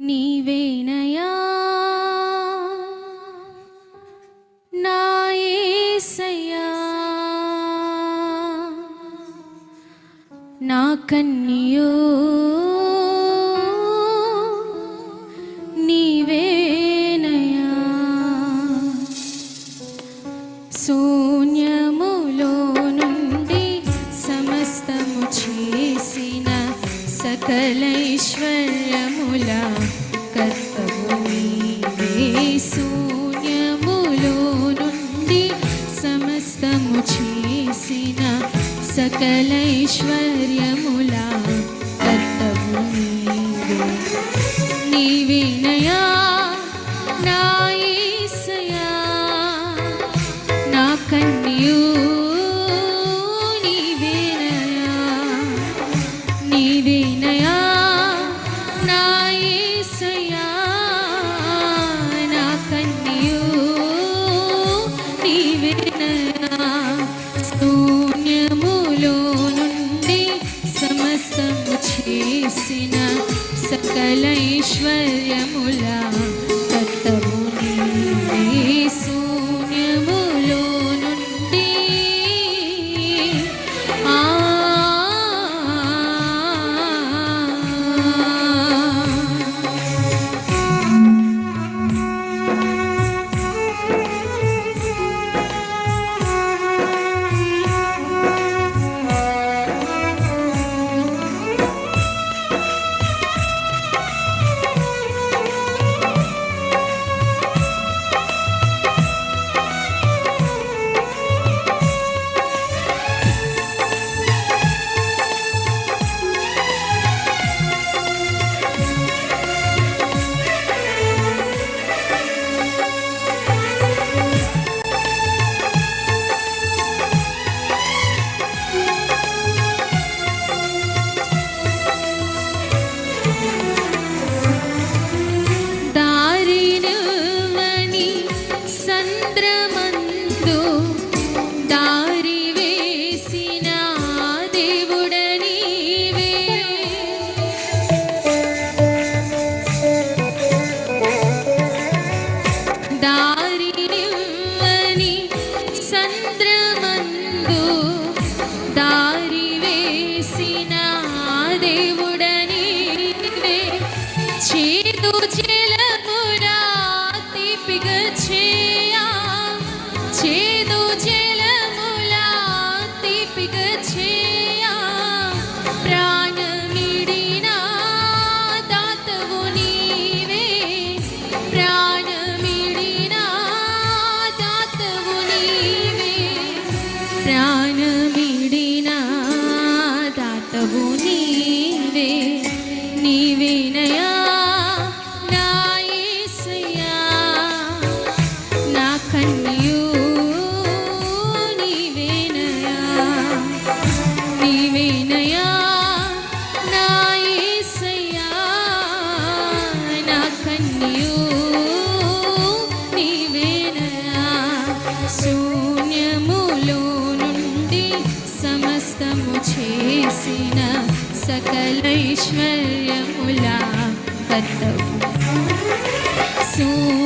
నీవేనయా? నా యేసయ్యా నా సకలైశ్వర్యముల కర్తవు నీవే శూన్యములో నుండి సమస్తము చేసిన సకలైశ్వర్యముల కర్తవు నీవే నీవేనయా శూన్యములో నుండి సమస్తము చేసిన సకలైశ్వర్యముల దేవుడ నీవే చేదు జలమునా తీపిగ చేయా చేదు జలములా తీపిగ చేయా ప్రాణమిడినా దాతవు నీవే ప్రాణమిడినా దాతవు నీవే ప్రాణమిడినా దాతవు నీవే నీవేనయా నా యేసయ్యా నా కన్యూ సకలైశ్వర్యముల కర్తవు శూన్యములో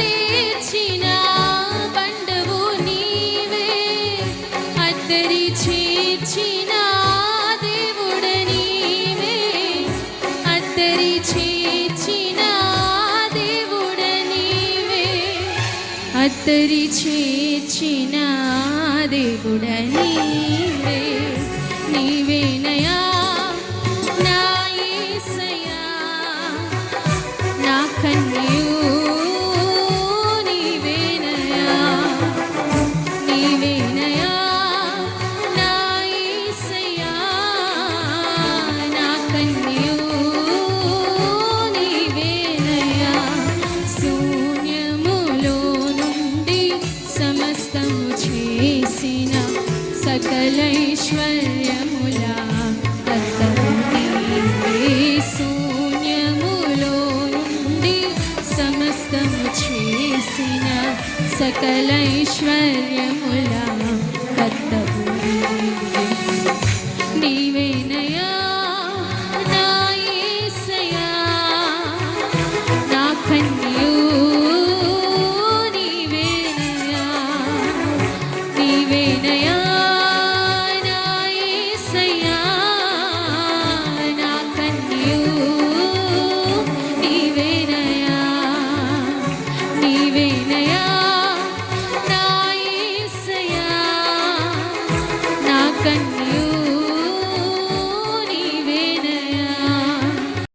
తరి చేర్చిన దేవుడని సకలైశ్వర్యముల శూన్యములో నుండి సమస్తము చేసిన సకలైశ్వర్యముల కత్తవు